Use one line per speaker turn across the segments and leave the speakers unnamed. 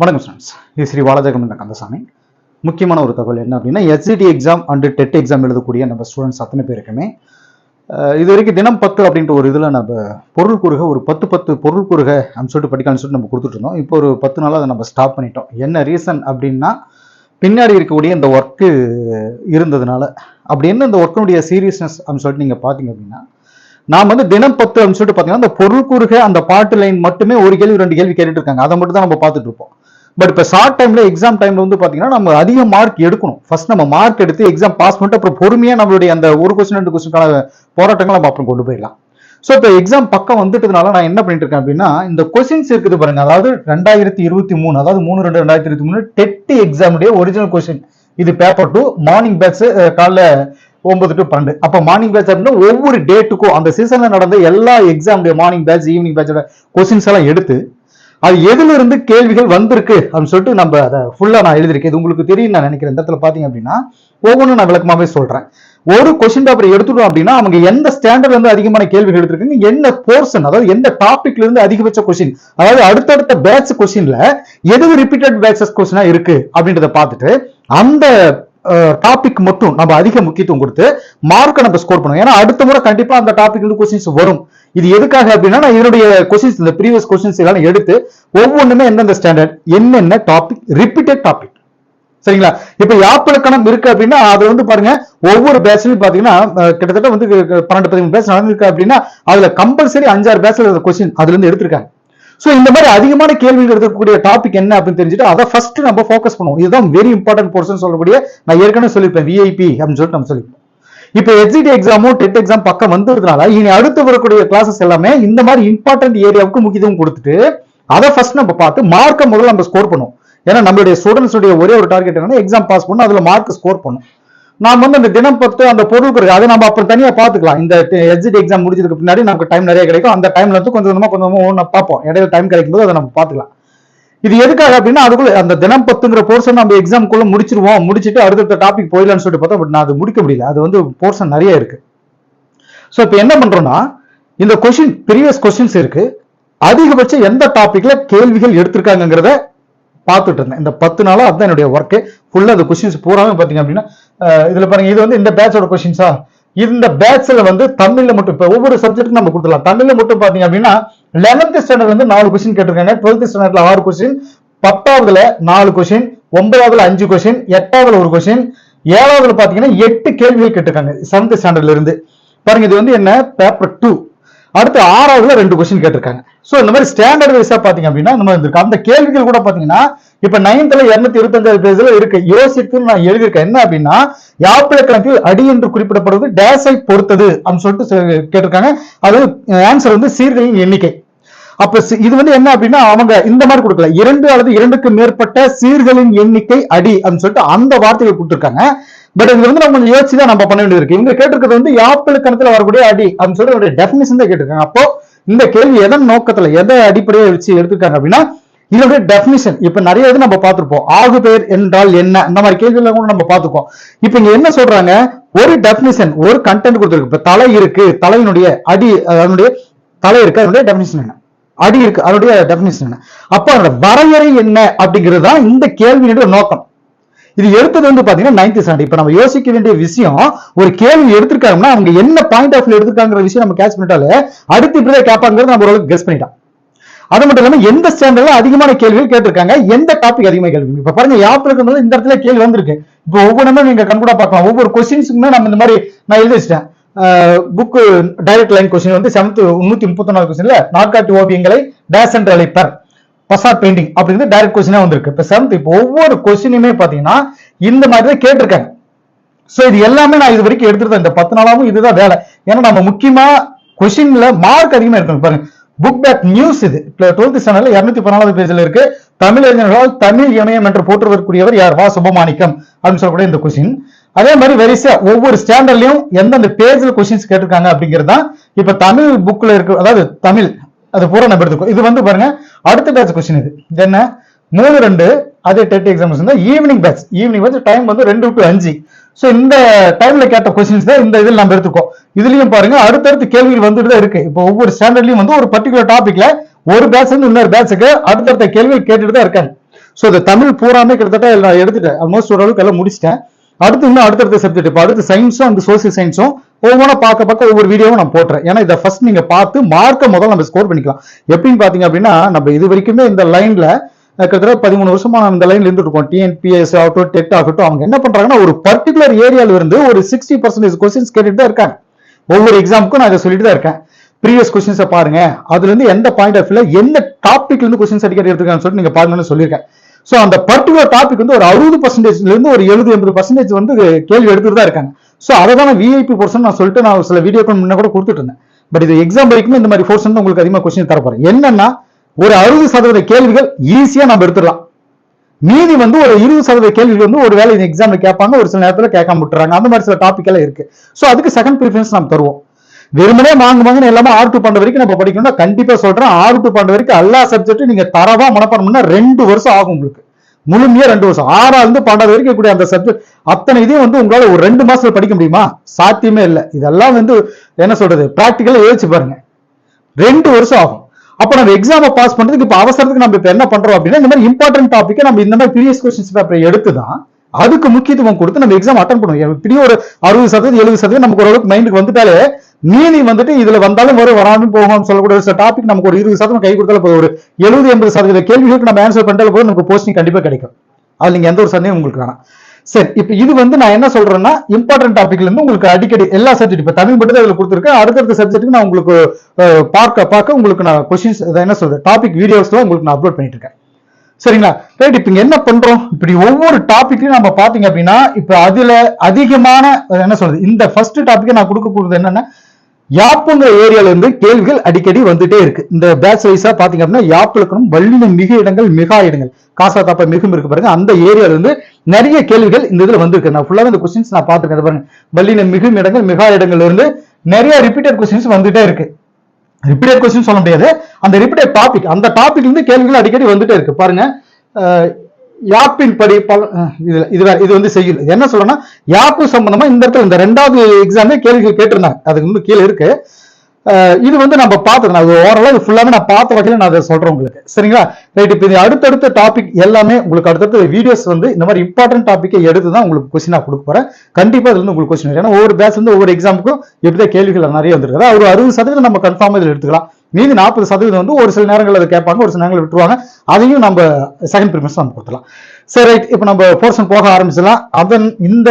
வணக்கம் ஸ்டூடெண்ட்ஸ் இது ஸ்ரீ பாலாஜகம் கந்தசாமி. முக்கியமான ஒரு தகவல் என்ன அப்படின்னா SCT exam and TET exam எழுதக்கூடிய நம்ம ஸ்டூடெண்ட்ஸ் அத்தனை பேருக்குமே இது வரைக்கும் தினம் பத்து அப்படின்ற ஒரு இதில் நம்ம பொருள் குறுக ஒரு பத்து பத்து பொருள் கூறுக அப்படின்னு சொல்லிட்டு படிக்கலாம்னு சொல்லிட்டு நம்ம கொடுத்துட்டு இருந்தோம். இப்போ ஒரு பத்து நாளாக அதை நம்ம ஸ்டாப் பண்ணிட்டோம். என்ன ரீசன் அப்படின்னா பின்னாடி இருக்கக்கூடிய இந்த ஒர்க்கு இருந்ததுனால. அப்படி என்ன இந்த ஒர்க்கினுடைய சீரியஸ்னஸ் அப்படின்னு சொல்லிட்டு நீங்கள் பார்த்தீங்க அப்படின்னா நாம் வந்து தினம் பத்து அப்படின்னு சொல்லிட்டு பார்த்தீங்கன்னா அந்த பொருள் கூறுக அந்த பாட்டு லைன் மட்டுமே ஒரு கேள்வி ரெண்டு கேள்வி கேட்டுட்டு இருக்காங்க. அதை மட்டும் தான் நம்ம பார்த்துட்டு இருப்போம். பட் இப்போ ஷார்ட் டைம்ல எக்ஸாம் டைம்ல வந்து பார்த்தீங்கன்னா நம்ம அதிக மார்க் எடுக்கணும். ஃபர்ஸ்ட் நம்ம மார்க் எடுத்து எக்ஸாம் பாஸ் பண்ணிட்டு அப்புறம் பொறுமையாக நம்மளுடைய அந்த ஒரு கொஸ்டின் ரெண்டு கொஸ்டினுக்கான போராட்டங்களை நம்ம அப்புறம் கொண்டு போயிடலாம். ஸோ இப்போ எக்ஸாம் பக்கம் வந்துட்டதுனால நான் என்ன பண்ணிட்டு இருக்கேன் அப்படின்னா இந்த கொஸ்டின்ஸ் இருக்குது பாருங்க. அதாவது ரெண்டாயிரத்தி இருபத்தி மூணு அதாவது மூணு ரெண்டு ரெண்டாயிரத்தி இருபத்தி மூணு டெட் எக்ஸாமுடைய ஒரிஜினல் கொஸ்டின் இது பேப்பர் டூ மார்னிங் பேட்ச் காலைல ஒன்பது டு பன்னெண்டு. அப்போ மார்னிங் பேட்ச் அப்படின்னா ஒவ்வொரு டேட்டுக்கும் அந்த சீசன்ல நடந்த எல்லா எக்ஸாமுடைய மார்னிங் பேட்ச் ஈவினிங் பேட்சோட கொஸ்டின்ஸ் எல்லாம் எடுத்து அது எதுல இருந்து கேள்விகள் வந்திருக்கு அப்படின்னு சொல்லிட்டு நம்ம அதை ஃபுல்லா நான் எழுதியிருக்கேன். இது உங்களுக்கு தெரியும் நான் நினைக்கிறேன். இந்த இடத்துல பாத்தீங்க அப்படின்னா ஒவ்வொன்றும் நான் விளக்கமாவே சொல்றேன். ஒரு கொஸ்டின் பேப்பர் எடுத்துட்டோம் அப்படின்னா அவங்க எந்த ஸ்டாண்டர்ட்ல இருந்து அதிகமான கேள்விகள் எடுத்திருக்காங்க என்ன போர்ஷன் அதாவது எந்த டாபிக்ல இருந்து அதிகபட்ச கொஸ்டின் அதாவது அடுத்தடுத்த பேட்ச் கொஸ்டின்ல எது ரிப்பீட்டட் பேட்சஸ் கொஸ்டினா இருக்கு அப்படின்றத பார்த்துட்டு அந்த டாபிக் மட்டும் நம்ம அதிக முக்கியத்துவம் கொடுத்து மார்க்கை நம்ம ஸ்கோர் பண்ணுவோம். ஏன்னா அடுத்த முறை கண்டிப்பா அந்த டாபிக் வந்து கொஸ்டின்ஸ் வரும். இது எதுக்காக அப்படின்னா நான் இதனுடைய கொஸ்டின்ஸ் இந்த ப்ரீவியஸ் கொஸ்டின்ஸ் எல்லாம் எடுத்து ஒவ்வொன்றுமே எந்தெந்த ஸ்டாண்டர்ட் என்னென்ன டாபிக் ரிப்பீட்டட் டாபிக் சரிங்களா? இப்ப யாப்பிலக்கணம் இருக்கு அப்படின்னா அதுல வந்து பாருங்க ஒவ்வொரு பேட்ச்லயும் பாத்தீங்கன்னா கிட்டத்தட்ட வந்து பன்னெண்டு பதிமூணு பேட்ச் நடந்திருக்கு அப்படின்னா அதுல கம்பல்சரி அஞ்சாறு பேட்ச்ல கொஸ்டின் அதுல இருந்து எடுத்திருக்காங்க. சோ இந்த மாதிரி அதிகமான கேள்விகள் இருக்கக்கூடிய டாபிக் என்ன அப்படின்னு தெரிஞ்சுட்டு அதை ஃபர்ஸ்ட் நம்ம ஃபோக்கஸ் பண்ணுவோம். இதுதான் வெரி இம்பார்ட்டன்ட் போர்ஷன் சொல்லக்கூடிய நான் ஏற்கனவே சொல்லியிருப்பேன் விஐபி அப்படின்னு சொல்லிட்டு நம்ம சொல்லியிருப்போம். இப்போ எக்ஸிட் எக்ஸாமும் டெட் எக்ஸாம் பக்கம் வந்ததுனால இனி அடுத்து வரக்கூடிய கிளாஸஸ் எல்லாமே இந்த மாதிரி இம்பார்ட்டன்ட் ஏரியாவுக்கு முக்கியத்துவம் கொடுத்துட்டு அதை ஃபர்ஸ்ட் நம்ம பார்த்து மார்க்கை முதல்ல நம்ம ஸ்கோர் பண்ணுவோம் ஏன்னா நம்மளுடைய ஸ்டூடெண்ட்ஸுடைய ஒரே ஒரு டார்கெட் என்னன்னா எக்ஸாம் பாஸ் பண்ணணும் அதுல மார்க் ஸ்கோர் பண்ணும் நாம் வந்து அந்த தினம் பத்து அந்த பொருள் அதை நம்ம அப்புறம் தனியாக பார்த்துக்கலாம். இந்த எக்ஸிட் எக்ஸாம் முடிஞ்சதுக்கு பின்னாடி நமக்கு டைம் நிறைய கிடைக்கும். அந்த டைம்ல வந்து கொஞ்சம் கொஞ்சமாக கொஞ்சமாக ஒன்று பார்ப்போம். இடையில டைம் கிடைக்கும் போது அதை நம்ம பார்த்துக்கலாம். இது எதுக்காக அப்படின்னா அதுக்குள்ள அந்த தினம் பத்துங்கிற போர்ஷன் நம்ம எக்ஸாம்குள்ள முடிச்சிருவோம் முடிச்சிட்டு அடுத்தடுத்த டாபிக் போயிடலாம்னு சொல்லிட்டு பார்த்தா பட் நான் அது முடிக்க முடியல. அது வந்து போர்ஷன் நிறைய இருக்கு. ஸோ இப்போ என்ன பண்றோம்னா இந்த கொஸ்டின் ப்ரீவியஸ் கொஸ்டின்ஸ் இருக்கு. அதிகபட்சம் எந்த டாபிக்ல கேள்விகள் எடுத்திருக்காங்கிறத பார்த்துட்டு இருந்தேன். இந்த பத்து நாளா அதுதான் என்னுடைய ஒர்க்கு ஃபுல்லா அந்த கொஸ்டின்ஸ் பூராமே பாத்தீங்க அப்படின்னா இதில் இதுல பாருங்க இது வந்து இந்த பேட்சோட கொஸ்டின்ஸா இந்த பேட்ச்ல வந்து தமிழ்ல மட்டும் இப்ப ஒவ்வொரு சப்ஜெக்ட் நம்ம கொடுத்துடலாம். தமிழ்ல மட்டும் பாத்தீங்க அப்படின்னா லெவன்த் ஸ்டாண்டர்ட் வந்து நாலு கொஸ்டின் கேட்டிருக்காங்க. டுவெல்த் ஸ்டாண்டர்ட்ல ஆறு கொஸ்டின் பத்தாவதுல நாலு கொஸ்டின் ஒன்பதாவதுல அஞ்சு கொஸ்டின் எட்டாவதுல ஒரு கொஸ்டின் ஏழாவதுல பாத்தீங்கன்னா எட்டு கேள்விகள் கேட்டிருக்காங்க செவன்த் ஸ்டாண்டர்ட்ல இருந்து. பாருங்க இது வந்து என்ன? பேப்பர் டூ அடுத்து ஆறாவதுல ரெண்டு கொஸ்டின் கேட்டிருக்காங்க. சோ இந்த மாதிரி ஸ்டாண்டர்ட் வைஸா பாத்தீங்க அப்படின்னா இந்த மாதிரி அந்த கேள்விகள் கூட பாத்தீங்கன்னா இப்ப நைன்த்ல இருநூத்தி இருபத்தஞ்சாவது பேஜ்ல இருக்கு. யோசித்து நான் எழுதியிருக்கேன். என்ன அப்படின்னா யாப்பிள கணக்கில் அடி என்று குறிப்பிடப்படுவது டேஸை பொறுத்தது அப்படின்னு சொல்லிட்டு கேட்டிருக்காங்க. அது ஆன்சர் வந்து சீர்களின் எண்ணிக்கை. அப்ப இது வந்து என்ன அப்படின்னா அவங்க இந்த மாதிரி கொடுக்கல. இரண்டு அல்லது இரண்டுக்கு மேற்பட்ட சீர்களின் எண்ணிக்கை அடி அப்படின்னு சொல்லிட்டு அந்த வார்த்தையை கொடுத்துருக்காங்க. பட் இது வந்து நம்ம கொஞ்சம் யோசிச்சு தான் நம்ம பண்ண வேண்டியது இருக்கு இவங்க கேட்டிருக்கிறது வந்து யாப்பிள் கணத்துல வரக்கூடிய அடி அப்படின்னு சொல்லிட்டு ஒரு டெஃபினிஷன் தான் கேட்டிருக்காங்க. அப்போ இந்த கேள்வி எதன் நோக்கத்துல எதை அடிப்படையை வச்சு எடுத்துருக்காங்க அப்படின்னா இதோட டெஃபினிஷன் இப்ப நிறைய இது நம்ம பார்த்திருப்போம். ஆகு பெயர் என்றால் என்ன? இந்த மாதிரி கேள்விகளை கூட நம்ம பார்த்துக்கோம் இப்ப இங்க என்ன சொல்றாங்க? ஒரு டெஃபினிஷன் ஒரு கண்டென்ட் கொடுத்துருக்கு. இப்ப தலை இருக்கு. தலையினுடைய அடி அதனுடைய தலை இருக்கு. அதனுடைய டெஃபினிஷன் என்ன? அடி இருக்கு. அதனுடைய டெபினேஷன் என்ன? அப்ப அதோட வரையறை என்ன அப்படிங்கிறது தான் இந்த கேள்வியினுடைய நோக்கம். இது எடுத்தது வந்து பாத்தீங்கன்னா நைன்த் ஸ்டாண்டர்ட் இப்ப நம்ம யோசிக்க வேண்டிய விஷயம் ஒரு கேள்வி எடுத்திருக்காங்கன்னா அவங்க என்ன பாயிண்ட் ஆஃப் எடுத்திருக்காங்கிற விஷயம் நம்ம கேட்ச் பண்ணிட்டாலே அடுத்து இப்படிதான் கேட்பாங்கிறது நம்ம ஓரளவுக்கு கெஸ் பண்ணிட்டோம் அது மட்டும் இல்லாம எந்த ஸ்டாண்டர்ட்ல அதிகமான கேள்விகள் கேட்டிருக்காங்க? எந்த டாபிக் அதிகமாக கேள்வி இப்ப பாருங்க யாப் இந்த இடத்துல கேள்வி வந்திருக்கு. இப்போ ஒவ்வொன்றுமே நீங்க கண்கூடா பார்க்கலாம். ஒவ்வொரு கொஸ்டின்ஸுக்குமே நம்ம இந்த மாதிரி நான் எழுதி வச்சிட்டேன். புக் டைரக்ட் லைன் கொஸ்டின் வந்து செவன்த் நூத்தி முப்பத்தொன்னாவது கொஸ்டின்ல நாட்காட்டி ஓவியங்களை டேஸ் என்று அழைப்பர். பசார் பெயிண்டிங் அப்படிங்கிறது டைரக்ட் கொஸ்டினா வந்திருக்கு. இப்ப செவன்த் இப்போ ஒவ்வொரு கொஸ்டினுமே பாத்தீங்கன்னா இந்த மாதிரி தான் கேட்டிருக்காங்க. சோ இது எல்லாமே நான் இது வரைக்கும் எடுத்துருந்தேன். இந்த பத்து நாளாவும் இதுதான் வேலை. ஏன்னா நம்ம முக்கியமா கொஸ்டின்ல மார்க் அதிகமா இருக்கணும் பாருங்க. புக் பேக் நியூஸ் இது. டுவெல்த் சேனல்ல இருநூத்தி பதினாலாவது பேஜ்ல இருக்கு. தமிழறிஞர்களால் தமிழ் இமயம் என்று போற்றுவதற்குரியவர் யார்? வா. சுபமாணிக்கம் அப்படின்னு சொல்லக்கூடிய இந்த கொஸ்டின் அதே மாதிரி வெரிசா ஒவ்வொரு ஸ்டாண்டர்ட்லயும் எந்தெந்த பேஜ்ல கொஸ்டின்ஸ் கேட்டிருக்காங்க அப்படிங்கிறது தான் இப்ப தமிழ் புக்ல இருக்கு அதாவது தமிழ் அது பூரா நம்ம எடுத்துக்கோ. இது வந்து பாருங்க அடுத்த பேட்ச் கொஸ்டின் இது. என்ன? மூணு ரெண்டு அதே டெட் எக்ஸாம்ஸ் வந்து evening batch evening batch time வந்து ரெண்டு டு அஞ்சு. ஸோ இந்த டைம்ல கேட்ட கொஸ்டின்ஸ் தான் இந்த இதில் நம்ம எடுத்துக்கோ. இதுலயும் பாருங்க அடுத்தடுத்து கேள்விகள் வந்துட்டு தான் இருக்கு. இப்போ ஒவ்வொரு ஸ்டாண்டர்ட்லயும் வந்து ஒரு பர்டிகுலர் டாபிக்ல ஒரு பேட்ச் இருந்து இன்னொரு பேட்சுக்கு அடுத்தடுத்த கேள்வி கேட்டுட்டு தான் இருக்காங்க. ஸோ இந்த தமிழ் பூராமே கிட்டத்தட்ட நான் எடுத்துட்டேன். ஆல்மோஸ்ட் ஓரளவுக்கு எல்லாம் முடிச்சிட்டேன். அடுத்து இன்னும் அடுத்தடுத்த சப்ஜெக்ட் இப்போ அடுத்து சயின்ஸும் அந்த சோசியல் சயின்ஸும் ஒவ்வொன்றா பார்க்க பார்க்க ஒவ்வொரு வீடியோவும் நான் போட்டுறேன். ஏன்னா இதை ஃபர்ஸ்ட் நீங்க பார்த்து மார்க்கை முதல்ல நம்ம ஸ்கோர் பண்ணிக்கலாம். எப்படின்னு பாத்தீங்க அப்படின்னா நம்ம இது வரைக்குமே இந்த லைன்ல கிட்டத்தட்ட பதிமூணு வருஷமா நம்ம இந்த லைன்ல இருந்துருக்கோம் டிஎன்பிஎஸ் ஆகட்டும் டெட் ஆகட்டும் அவங்க என்ன பண்றாங்கன்னா ஒரு பர்டிகுலர் ஏரியால இருந்து ஒரு சிக்ஸ்டி பர்சன்டேஜ் கொஸ்டின்ஸ் கேட்டுட்டு தான் இருக்காங்க. ஒவ்வொரு எக்ஸாமுக்கும் நான் இதை சொல்லிட்டு தான் இருக்கேன். ப்ரீவியஸ் கொஸ்டின்ஸை பாருங்க. அதுல இருந்து எந்த பாயிண்ட் ஆஃப் வியூல எந்த டாபிக்ல இருந்து கொஸ்டின்ஸ் அடிக்கடி எடுத்துக்கான்னு சொல்லிட்டு நீங்க பாருங்கன்னு சொல்லியிருக்கேன். ஸோ அந்த பர்டிகுலர் டாபிக் வந்து ஒரு அறுபது பர்சன்டேஜ்லேருந்து ஒரு எழுபது எண்பது பர்சன்டேஜ் வந்து கேள்வி எடுத்துட்டு தான் இருக்காங்க. ஸோ அதை தான் விஐபி போர்ஷன் நான் சொல்லிட்டு நான் சில வீடியோக்கள் முன்ன கூட கொடுத்துட்டு இருந்தேன். பட் இது எக்ஸாம் வரைக்கும் இந்த மாதிரி போர்ஷன் உங்களுக்கு அதிகமாக கொஸ்டின் தரப்போறேன் என்னன்னா ஒரு அறுபது சதவீத கேள்விகள் ஈஸியாக நம்ம எடுத்துடலாம். மீதி வந்து ஒரு இருபது சதவீத கேள்விகள் வந்து ஒரு வேலை இந்த எக்ஸாம்ல கேட்பாங்க ஒரு சில நேரத்தில் கேட்காம விட்டுறாங்க. அந்த மாதிரி சில டாபிக் எல்லாம் இருக்கு. ஸோ அதுக்கு செகண்ட் ப்ரிஃபரன்ஸ் நம்ம தருவோம். வெறுமனே வாங்க வாங்கன்னு எல்லாமே ஆர் டூ பண்ண வரைக்கும் நம்ம படிக்கணும்னா கண்டிப்பா சொல்றேன். ஆர் டூ பண்ண வரைக்கும் எல்லா சப்ஜெக்ட்டும் நீங்க தரவா மனப்பாடம் ரெண்டு வருஷம் ஆகும் உங்களுக்கு. முழுமையா ரெண்டு வருஷம். ஆறாவது இருந்து பன்னெண்டாவது வரைக்கும் இருக்கக்கூடிய அந்த சப்ஜெக்ட் அத்தனை இதையும் வந்து உங்களால ஒரு ரெண்டு மாசத்துல படிக்க முடியுமா? சாத்தியமே இல்லை. இதெல்லாம் வந்து என்ன சொல்றது? பிராக்டிக்கலா யோசிச்சு பாருங்க. ரெண்டு வருஷம் ஆகும். அப்ப நம்ம எக்ஸாமை பாஸ் பண்றதுக்கு இப்ப அவசரத்துக்கு நம்ம இப்ப என்ன பண்றோம் அப்படின்னா இந்த மாதிரி இம்பார்ட்டன்ட் டாப்பிக்கை நம்ம இந்த மாதிரி ப்ரீவியஸ் கொஸ்டின்ஸ் பேப்பரை எடுத்து தான் அதுக்கு முக்கியத்துவம் கொடுத்து நம்ம எக்ஸாம் அட்டன் பண்ணுவோம் இப்படியும் ஒரு அறுபது சதவீதம் எழுபது சதவீதம் நமக்கு ஓரளவுக்கு மைண்டுக்கு வந்துட்டாலே மீதி வந்துட்டு இதுல வந்தாலும் வரும் வராமல் போகும் சொல்லக்கூடிய சில டாபிக் நமக்கு ஒரு இருபது சதவீதம் கை கொடுத்தாலும் போதும். ஒரு எழுபது எண்பது சதவீத கேள்விகளுக்கு நம்ம ஆன்சர் பண்ணிட்டாலும் போதும். நமக்கு போஸ்டிங் கண்டிப்பா கிடைக்கும். அது நீங்க எந்த ஒரு சந்தேகம் உங்களுக்கு வேணாம். சரி இப்ப இது வந்து நான் என்ன சொல்றேன்னா இம்பார்ட்டன்ட் டாபிக்ல இருந்து உங்களுக்கு அடிக்கடி எல்லா சப்ஜெக்ட் இப்போ தமிழ் மட்டும் தான் இதில் கொடுத்துருக்கேன். அடுத்தடுத்த சப்ஜெக்ட்டுக்கு நான் உங்களுக்கு பார்க்க பார்க்க உங்களுக்கு நான் கொஸ்டின்ஸ் என்ன சொல்றது டாபிக் வீடியோஸ்ல உங்களுக்கு நான் அப்லோட் பண்ணிட்டு இருக்கேன் சரிங்களா? ரைட் இப்போ என்ன பண்றோம்? இப்படி ஒவ்வொரு டாபிக்லையும் நம்ம பார்த்தீங்க அப்படின்னா இப்போ அதுல அதிகமான என்ன சொல்றது இந்த ஃபர்ஸ்ட் டாபிக்கை நான் கொடுக்க போகிறது என்னன்னா யாப்புங்கிற ஏரியால இருந்து கேள்விகள் அடிக்கடி வந்துட்டே இருக்கு. இந்த பேட்ச் வைஸா பாத்தீங்க அப்படின்னா யாப்பு வல்லின மிக இடங்கள் மிகா இடங்கள். காசா தாப்பா மிகும் இருக்கு பாருங்க. அந்த ஏரியால இருந்து நிறைய கேள்விகள் இந்த இதுல வந்திருக்கு. நான் ஃபுல்லாவே இந்த கொஸ்டின்ஸ் நான் பாத்துருக்கேன் பாருங்க. வல்லின மிகும் இடங்கள் மிகா இடங்கள்ல இருந்து நிறைய ரிப்பீட்டட் கொஸ்டின்ஸ் வந்துட்டே இருக்கு. ரிப்பீட்டட் கொஸ்டின் சொல்ல முடியாது. அந்த ரிப்பீட்டட் டாபிக் அந்த டாபிக்ல இருந்து கேள்விகள் அடிக்கடி வந்துட்டே இருக்கு. பாருங்க. யாப்பின் படி பல இது இது இது வந்து செய்யுள் என்ன சொல்றேன்னா யாப்பு சம்பந்தமா இந்த இடத்துல இந்த ரெண்டாவது எக்ஸாமே கேள்விகள் கேட்டிருந்தாங்க. அதுக்கு இன்னும் கீழே இருக்கு. இது வந்து நம்ம பார்த்தது நான் ஓரளவு இது ஃபுல்லாமே நான் பார்த்த வகையில் நான் அதை சொல்றேன் உங்களுக்கு. சரிங்களா? ரைட் இப்போ இது அடுத்தடுத்த டாபிக் எல்லாமே உங்களுக்கு அடுத்தடுத்த வீடியோஸ் வந்து இந்த மாதிரி இம்பார்ட்டன்ட் டாப்பிக்கை எடுத்து தான் உங்களுக்கு கொஸ்டினாக கொடுக்க போகிறேன் கண்டிப்பாக இதுல உங்களுக்கு கொஸ்டின் ஏன்னா ஒவ்வொரு பேட்ச் வந்து ஒவ்வொரு எக்ஸாமுக்கும் எப்படிதான் கேள்விகள் நிறைய வந்துருக்குது ஒரு அறுபது சதவீதம் நம்ம கன்ஃபார்மாக இதில் எடுத்துக்கலாம். மீதி நாற்பது சதவீதம் வந்து ஒரு சில நேரங்களில் அதை கேட்பாங்க ஒரு சில நேரங்கள் விட்டுருவாங்க. அதையும் நம்ம செகண்ட் ப்ரிஃபரன்ஸ் நம்ம கொடுத்துலாம் சரி ரைட் இப்போ நம்ம போர்ஷன் போக ஆரம்பிச்சிடலாம். அதன் இந்த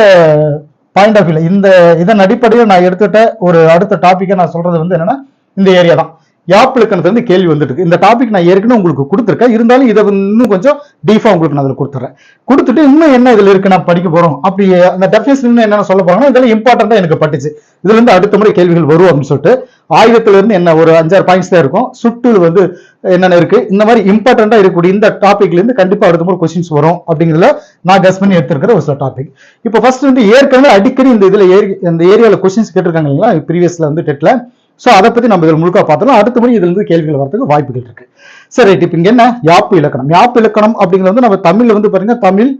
பாயிண்ட் ஆஃப் வியூல இந்த இதன் அடிப்படையில் நான் எடுத்துட்ட ஒரு அடுத்த டாபிக்கை நான் சொல்றது வந்து என்னன்னா இந்த ஏரியா தான். யாப் இருந்து கேள்வி வந்துட்டு இருக்கு. இந்த டாபிக் நான் ஏற்கனவே உங்களுக்கு கொடுத்துருக்கேன். இருந்தாலும் இதை இன்னும் கொஞ்சம் டீஃபாக உங்களுக்கு நான் அதில் கொடுத்துறேன். கொடுத்துட்டு இன்னும் என்ன இதில் இருக்கு? நான் படிக்க போகிறோம் அப்படி அந்த டெஃபினேஷன் இன்னும் என்னென்ன சொல்ல போறாங்கன்னா இதெல்லாம் இம்பார்ட்டண்ட்டாக எனக்கு பட்டுச்சு. இதுலேருந்து அடுத்த முறை கேள்விகள் வரும் அப்படின்னு சொல்லிட்டு ஆயுதத்திலிருந்து என்ன ஒரு அஞ்சாறு பாயிண்ட்ஸ் தான் இருக்கும். சுட்டு வந்து என்னென்ன இருக்கு? இந்த மாதிரி இம்பார்ட்டண்ட்டாக இருக்கக்கூடிய இந்த டாப்பிக்லேருந்து கண்டிப்பாக அடுத்த முறை கொஸ்டின்ஸ் வரும் அப்படிங்கிறதுல நான் கஸ் பண்ணி எடுத்திருக்கிற ஒரு சில டாபிக் இப்போ ஃபர்ஸ்ட் வந்து ஏற்கனவே அடிக்கடி இந்த இதில் ஏரி இந்த ஏரியாவில் கொஸ்டின்ஸ் கேட்டிருக்காங்க இல்லைங்களா? ப்ரீவியஸில் வந்து டெட்டில் ஸோ அதை பத்தி நம்ம இதில் முழுக்க பார்த்தோம்னா அடுத்த மணி இதுல இருந்து கேள்விகள் வரதுக்கு வாய்ப்புகள் இருக்கு. சரி ரைட் இப்போ இங்க என்ன? யாப்பு இலக்கணம். யாப்பு இலக்கணம் அப்படிங்கிறது வந்து நம்ம தமிழ்ல வந்து பாருங்க தமிழ்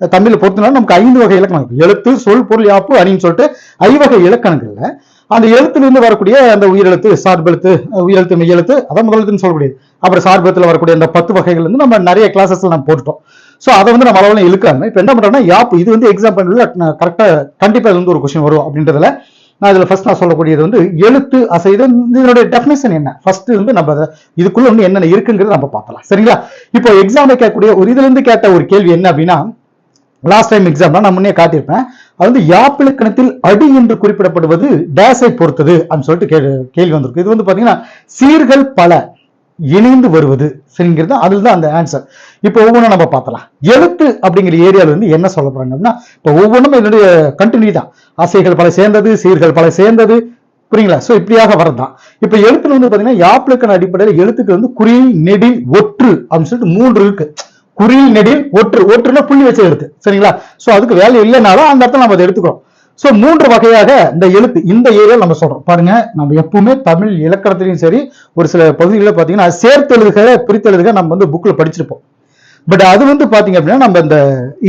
தமிழை பொறுத்தனால நமக்கு ஐந்து வகை இலக்கணம் இருக்கு. எழுத்து சொல் பொருள் யாப்பு அப்படின்னு சொல்லிட்டு ஐவகை இலக்கணங்கள்ல அந்த எழுத்துல இருந்து வரக்கூடிய அந்த உயிரெழுத்து சார்பெழுத்து உயிரெழுத்து மெய்யெழுத்து அதான் முதலெழுத்துன்னு சொல்லக்கூடியது அப்புறம் சார்பெழுத்துல வரக்கூடிய அந்த பத்து வகைகள் வந்து நம்ம நிறைய கிளாஸஸ்ல நம்ம போட்டுட்டோம். ஸோ அதை வந்து நம்ம அளவில் இழுக்காங்க இப்போ என்ன பண்ணுறோம்னா யாப்பு இது வந்து எக்ஸாம் பண்ணல கரெக்டாக கண்டிப்பாக இது வந்து ஒரு கொஸ்டின் வரும் அப்படின்றதுல நான் இதில் ஃபர்ஸ்ட் நான் சொல்லக்கூடியது வந்து எழுத்து அசைது வந்து இதனுடைய டெஃபினேஷன் என்ன? ஃபர்ஸ்ட் வந்து நம்ம அதை இதுக்குள்ள வந்து என்னென்ன இருக்குங்கிறத நம்ம பார்க்கலாம். சரிங்களா? இப்போ எக்ஸாம்ல கேட்கக்கூடிய ஒரு இதுலேருந்து கேட்ட ஒரு கேள்வி என்ன அப்படின்னா லாஸ்ட் டைம் எக்ஸாம்ல நான் முன்னே காட்டியிருப்பேன். அது வந்து யாப்பிலக்கணத்தில் அடி என்று குறிப்பிடப்படுவது டேஸை பொறுத்தது அப்படின்னு சொல்லிட்டு கேள்வி வந்திருக்கு. இது வந்து பார்த்தீங்கன்னா சீர்கள் பல. இணைந்து வருவது சரிங்கிறது அதில் தான் அந்த ஆன்சர் இப்போ ஒவ்வொன்றும் நம்ம பார்த்தலாம். எழுத்து அப்படிங்கிற ஏரியாவில் வந்து என்ன சொல்ல போறாங்க அப்படின்னா இப்போ ஒவ்வொன்றும் என்னுடைய கண்டினியூ தான். ஆசைகள் பல சேர்ந்தது சீர்கள் பல சேர்ந்தது. புரியுங்களா? சோ இப்படியாக வரதான் இப்போ எழுத்துல வந்து பார்த்தீங்கன்னா யாப்பிலக்கண அடிப்படையில் எழுத்துக்கள் வந்து குறி நெடில் ஒற்று அப்படின்னு சொல்லிட்டு மூன்று இருக்கு. குறி நெடில் ஒற்று. ஒற்றுனா புள்ளி வச்ச எழுத்து. சரிங்களா? சோ அதுக்கு வேலை இல்லைனாலும் அந்த இடத்துல நம்ம அதை எடுத்துக்கிறோம். சோ மூன்று வகையாக இந்த எழுத்து இந்த ஏரியா நம்ம சொல்றோம். பாருங்க நம்ம எப்பவுமே தமிழ் இலக்கணத்திலையும் சரி ஒரு சில பகுதிகளில் பாத்தீங்கன்னா சேர்த்தெழுதுக பிரித்தெழுதுக நம்ம வந்து புக்ல படிச்சிருப்போம். பட் அது வந்து பாத்தீங்க அப்படின்னா நம்ம இந்த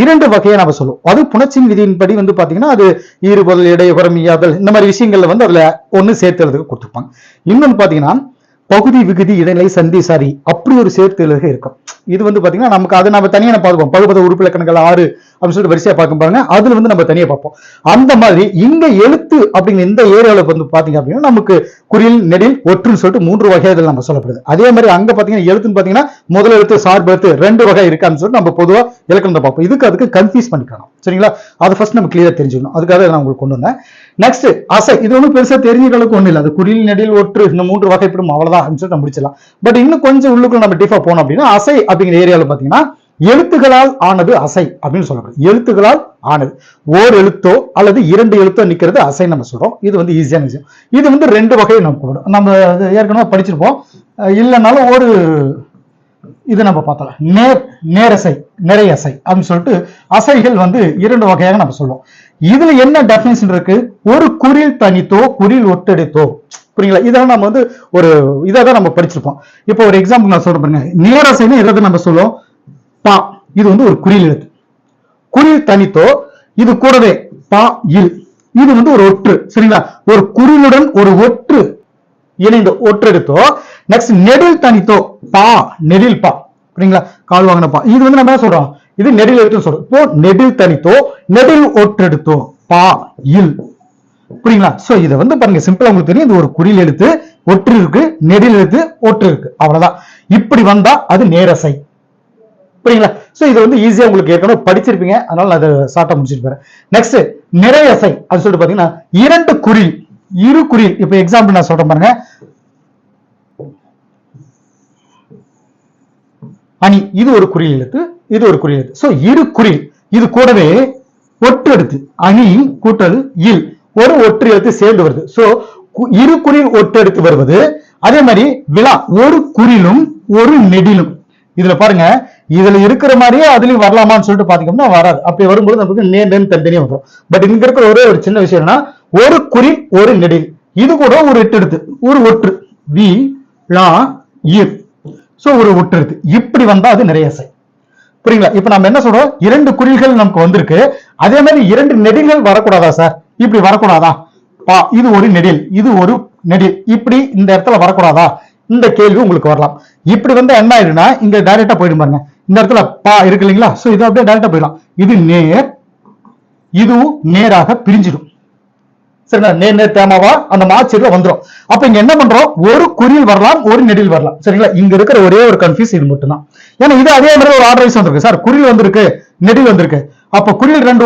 இரண்டு வகையை நம்ம சொல்லுவோம். அது புணர்ச்சியின் விதியின்படி வந்து பாத்தீங்கன்னா அது ஈறுபொருள் இடை உரம் இந்த மாதிரி விஷயங்கள்ல வந்து அதுல ஒண்ணு சேர்த்து எழுதுக கொடுத்துருப்பாங்க. இன்னொன்னு பாத்தீங்கன்னா பகுதி விகுதி இடைநிலை சந்தி சாரி அப்படி ஒரு சேர்த்து எழுதுக இருக்கும். இது வந்து பாத்தீங்கன்னா நமக்கு அதை நம்ம தனியான நம்ம பார்ப்போம் பகுபத உறுப்பிலக்கணங்கள் ஆறு அப்படின்னு சொல்லிட்டு வரிசையா பார்க்கும் பாருங்க. அதுல வந்து நம்ம தனியா பார்ப்போம். அந்த மாதிரி இங்க எழுத்து அப்படிங்கிற இந்த ஏரியாவில் வந்து பாத்தீங்க அப்படின்னா நமக்கு குறியில் நெடில் ஒற்றுன்னு சொல்லிட்டு மூன்று வகை இதில் நம்ம சொல்லப்படுது. அதே மாதிரி அங்க பாத்தீங்கன்னா எழுத்துன்னு பாத்தீங்கன்னா முதல் எழுத்து சார்பு எழுத்து ரெண்டு வகை இருக்கான்னு சொல்லிட்டு நம்ம பொதுவா இலக்கணத்தை பார்ப்போம். இதுக்கு அதுக்கு கன்ஃபியூஸ் பண்ணிக்கணும் சரிங்களா? அதை ஃபர்ஸ்ட் நம்ம கிளியரா தெரிஞ்சுக்கணும். அதுக்காக நான் உங்களுக்கு கொண்டு வந்தேன். நெக்ஸ்ட் அசை. இது ஒன்றும் பெருசா தெரிஞ்சுக்கிறதுக்கு ஒன்றும் இல்லை. அது குறியில் நெடில் ஒற்று இந்த மூன்று வகைப்படும். அவ்வளவுதான் அப்படின்னு சொல்லிட்டு நம்ம முடிச்சிடலாம். பட் இன்னும் கொஞ்சம் உள்ளுக்குள்ள நம்ம டிஃபா போனோம் அப்படின்னா அசை அப்படிங்கிற ஏரியாவில் பாத்தீங்கன்னா எழுத்துகளால் ஆனது அசை அப்படின்னு சொல்லப்படுது எழுத்துகளால் ஆனது. ஓர் எழுத்தோ அல்லது இரண்டு எழுத்தோ நிற்கிறது அசை நம்ம சொல்றோம். இது வந்து ஈஸியான விஷயம். இது வந்து ரெண்டு வகையை நம்ம கூடும் நம்ம ஏற்கனவே படிச்சிருப்போம். இல்லைனாலும் ஒரு இது நம்ம பார்த்தலாம் நேர் நேரசை நிறையசை அப்படின்னு சொல்லிட்டு அசைகள் வந்து இரண்டு வகையாக நம்ம சொல்லுவோம். இதுல என்ன டெஃபினேஷன் இருக்கு? ஒரு குறில் தனித்தோ குரில் ஒட்டெடுத்தோ புரியுங்களா? இதெல்லாம் நம்ம வந்து ஒரு இதை தான் நம்ம படிச்சிருப்போம். இப்போ ஒரு எக்ஸாம்பிள் நான் சொல்றேன் பாருங்க. நேரசைன்னு எதை நம்ம சொல்லுவோம்? பா. இது வந்து ஒரு குறியில் எழுத்து. குறியில் தனித்தோ இது கூடவே பா இல். இது வந்து ஒரு ஒற்று சரிங்களா? ஒரு குறிலுடன் ஒரு ஒற்று இணைந்து ஒற்றெடுத்தோ நெக்ஸ்ட் நெடில் தனித்தோ பா நெடில் பா சரிங்களா கால் வாங்கின பா. இது வந்து நம்ம என்ன சொல்றோம்? இது நெடில் எழுத்து சொல்றோம். இப்போ நெடில் தனித்தோ நெடில் ஒற்றெடுத்தோ பா இல். புரியுங்களா? சோ இதை வந்து பாருங்க சிம்பிளா உங்களுக்கு தெரியும். இது ஒரு குறியில் எழுத்து ஒற்று இருக்கு நெடில் எழுத்து ஒற்று இருக்கு. அவ்வளவுதான். இப்படி வந்தா அது நேரசை புரியுங்களா ஸோ இது வந்து ஈஸியாக உங்களுக்கு ஏற்கனவே படிச்சிருப்பீங்க. அதனால நான் அதை ஷார்ட்டாக முடிச்சிட்டு போறேன். நெக்ஸ்ட் நிறையசை அது சொல்லிட்டு பார்த்தீங்கன்னா இரண்டு குறில் இரு குறில் இப்போ எக்ஸாம்பிள் நான் சொல்றேன் பாருங்க. அணி இது ஒரு குறில் எழுத்து இது ஒரு குறில் எழுத்து. ஸோ இரு குறில் இது கூடவே ஒற்று எழுத்து. அணி கூட்டல் இல். ஒரு ஒற்று எழுத்து சேர்ந்து வருது. ஸோ இரு குறில் ஒட்டு எடுத்து வருவது அதே மாதிரி விழா ஒரு குறிலும் ஒரு நெடிலும். இதுல பாருங்க இதுல இருக்கிற மாதிரியே அதுலயும் வரலாமான்னு சொல்லிட்டு பாத்தீங்கன்னா வராது. அப்படி வரும்போது நமக்கு நே நேம் தனித்தனியா வரும் பட் இங்க இருக்கிற ஒரே ஒரு சின்ன விஷயம் என்னன்னா ஒரு குறி ஒரு நெடில். இது கூட ஒரு எட்டு எடுத்து ஒரு ஒற்று. வி லா இர் சோ ஒரு ஒற்று எடுத்து இப்படி வந்தா அது நிறைய சை. புரியுங்களா? இப்ப நம்ம என்ன சொல்றோம்? இரண்டு குறில்கள் நமக்கு வந்திருக்கு. அதே மாதிரி இரண்டு நெடில்கள் வரக்கூடாதா சார்? இப்படி வரக்கூடாதா? பா இது ஒரு நெடில். இது ஒரு நெடில். இப்படி இந்த இடத்துல வரக்கூடாதா? இந்த கேள்வி உங்களுக்கு வரலாம். இப்படி வந்து என்ன ஆயிடுனா இங்க டைரக்டா போயிடும் பாருங்க. இந்த இடத்துல பா இருக்கு இல்லைங்களா? சோ இது அப்படியே டேரக்டா போயிடலாம். இது நேர் இதுவும் நேராக பிரிஞ்சிடும். சரிங்களா? நேர் நேர் தேமாவா? அந்த மாச்சேரியில வந்துடும் அப்ப இங்க என்ன பண்றோம்? ஒரு குறியில் வரலாம் ஒரு நெடில் வரலாம். சரிங்களா? இங்க இருக்கிற ஒரே ஒரு கன்ஃபியூஸ் இது மட்டும்தான். ஏன்னா இது அதே மாதிரி ஒரு ஆர்டர் வைஸ் வந்திருக்கு. சார் குறியில் வந்திருக்கு நெடில் வந்திருக்கு. அப்ப குறியில் ரெண்டு